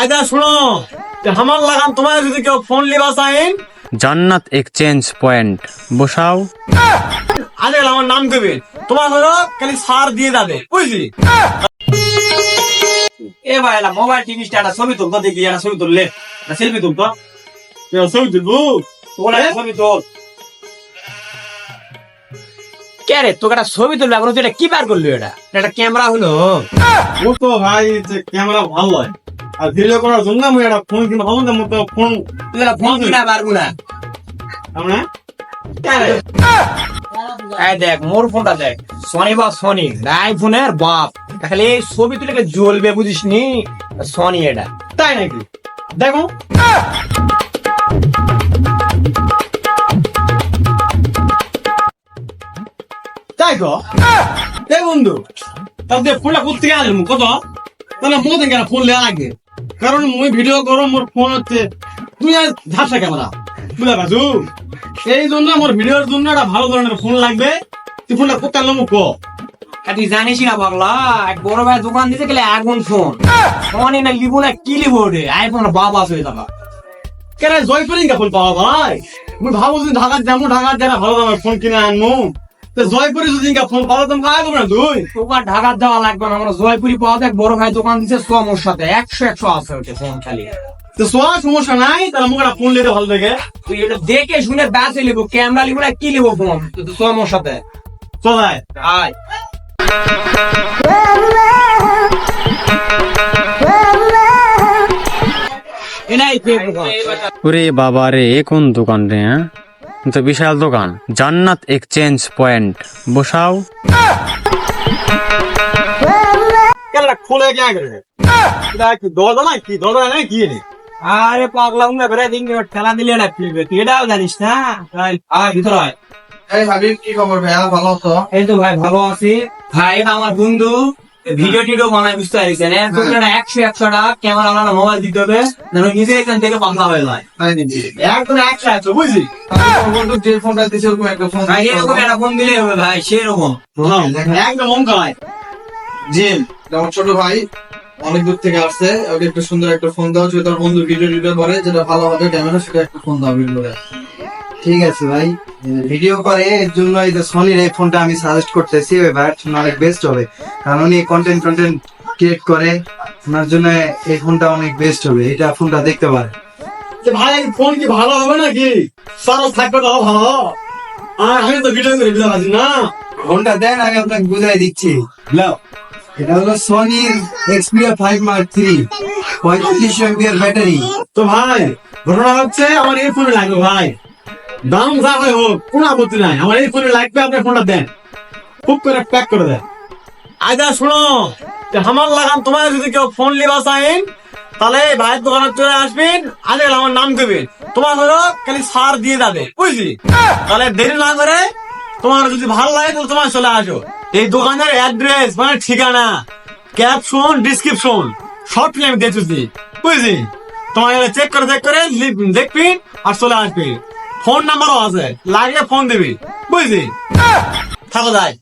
আইদা শুনো। আমার লাগান তোমার যদি কেউ ফোন লিবা চাইন। জান্নাত এক্সচেঞ্জ পয়েন্ট। বসাও। আজ আমার নাম দেবে তোমার হলো খালি সার দিয়ে যাবে বুঝলি? এ ভাই এলা মোবাইল টিভি একটা ছবি তুলতো দেখি একটা ছবি তুললে। একটা সেলফি তুলতো। ছবি তুলবো? তোলা ছবি তুল। কে রে তোকে একটা ছবি তুলবে এখন তুই এটা কি বার করলি এটা এটা ক্যামেরা হলো। ও তো ভাই যে ক্যামেরা ভালো হয়। আর ভিডিও করার জন্য আমি একটা ফোন কিনা ভাবুন তো মতো ফোন ফোন কিনা পারব না। আমরা? এই দেখ মোর ফোনটা দেখ। সনি বা সনি আইফোনের বাপ। খালি এই ছবি তুলে জ্বলবে বুঝিস নি সনি এটা। তাই নাকি? দেখো। তাই তো? এই বন্ধু তাহলে ফোনটা করতে গেলে কত? তাহলে মো থেকে ফোন লাগে কারণ মুই ভিডিও করো মোর ফোন হচ্ছে। তুই আর ঝাপসা ক্যামেরা বুঝলে বাজু? এই জন্য আমার ভিডিওর জন্য একটা ভালো ধরনের ফোন লাগবে। তুই ফোনটা করতে আনলাম কো? তুই জানিস না পাগলা এক বড় ভাই দোকান দিতে গেলে আগুন ফোন। সনি না লিবো না কি লিবো রে? আইফোন বাবা হয়ে যাবা কেন জয়পুরিং ফোন পাওয়া ভাই? মুই ভাবো যে ঢাকার যাব ঢাকার যারা ভালো দামের ফোন কিনে আনব জয়পুরে যদি ফোন পাওয়া তুমি আগে না তুই তোমার ঢাকার দেওয়া লাগবে না আমরা জয়পুরি পাওয়া দেখ বড় ভাই দোকান সাথে একশো একশো আছে ওটা ফোন খালি। তো সোয়া সমস্যা নাই তাহলে একটা ফোন নিতে ভালো দেখে। তুই এটা দেখে শুনে ব্যাসে লিবো ক্যামেরা লিবো না কি লিবো ফোন? সোমোর সাথে। চলাই আয়। এটাই ওরে বাবা রে কোন দোকান রে হ্যাঁ? তো বিশাল দোকান। জান্নাত এক্সচেঞ্জ পয়েন্ট বসাও। খুলে কে এটা কি দরজা কি দরজা না কি রে? আরে পাগলা উঙ্গা করে দিন ঠেলা দিলে না ফিরবে তুই এটাও জানিস না? আয়, আয় ভিতর আয়। এই হাবিব কি খবর ভাইয়া? ভালো আছো? এই তো ভাই ভালো আছি। ভাই আমার বন্ধু। ভিডিও টিডিও বানায় বুঝতে পারছি না? তোকে একশো একশো টাকা ক্যামেরা আলাদা মোবাইল দিতে হবে না নিজে এখান থেকে পাতলা হয়ে যায়। একদম একশো একশো বুঝলি? যে ফোনটা ওরকম একটা ফোন এরকম একটা ফোন দিলে হবে ভাই সেরকম। একদম মন খায় জিম আমার ছোট ভাই অনেক দূর থেকে আসছে ওকে একটু সুন্দর একটা ফোন দাও যদি তোর বন্ধু ভিডিও টিডিও করে যেটা ভালো হবে ক্যামেরা সেটা একটা ফোন দাও ভিডিও ঠিক আছে ভাই। ভিডিও করে এর জন্য এই যে সনির এই ফোনটা আমি সাজেস্ট করতেছি ওই ভাইয়ের জন্য অনেক বেস্ট হবে। কারণ উনি কন্টেন্ট কন্টেন্ট ক্রিয়েট করে ওনার জন্য এই ফোনটা অনেক বেস্ট হবে। এটা ফোনটা দেখতে পারে ভাই ফোন কি ভালো হবে নাকি? সারো থাকবে তো ভালো। আমি তো ভিডিও করে দিতে পারছি না। ফোনটা দেন আমি আপনাকে বুঝাই দিচ্ছি। লাও এটা হলো সনির এক্সপিরিয়া ফাইভ মার্ক থ্রি পঁয়ত্রিশশো এমপিআর ব্যাটারি তো ভাই ঘটনা হচ্ছে আমার এই ফোনে লাগবে ভাই। দাম যা হয় হোক, কোনো আপত্তি নাই। আমার এই ফোনে লাগবে, আপনি ফোনটা দেন। খুব করে প্যাক করে দেন। আইদা শুনো আমার লাগান তোমার যদি কেউ ফোন লিবা চাইন, তাহলে ভাইয়ের দোকানে চলে আসবেন আজকে আমার নাম দেবেন। তোমার হলো খালি সার দিয়ে যাবে, বুঝলি? তাহলে দেরি না করে তোমার যদি ভালো লাগে, তাহলে তোমার চলে আসো। এই দোকানের অ্যাড্রেস মানে ঠিকানা ক্যাপশন ডিসক্রিপশন সব আমি দেখছি বুঝলি? তোমার চেক করে চেক করে দেখবি আর চলে আসবি ফোন নাম্বারও আছে। লাগে ফোন দিবি। বুঝলি? থাকো যাই।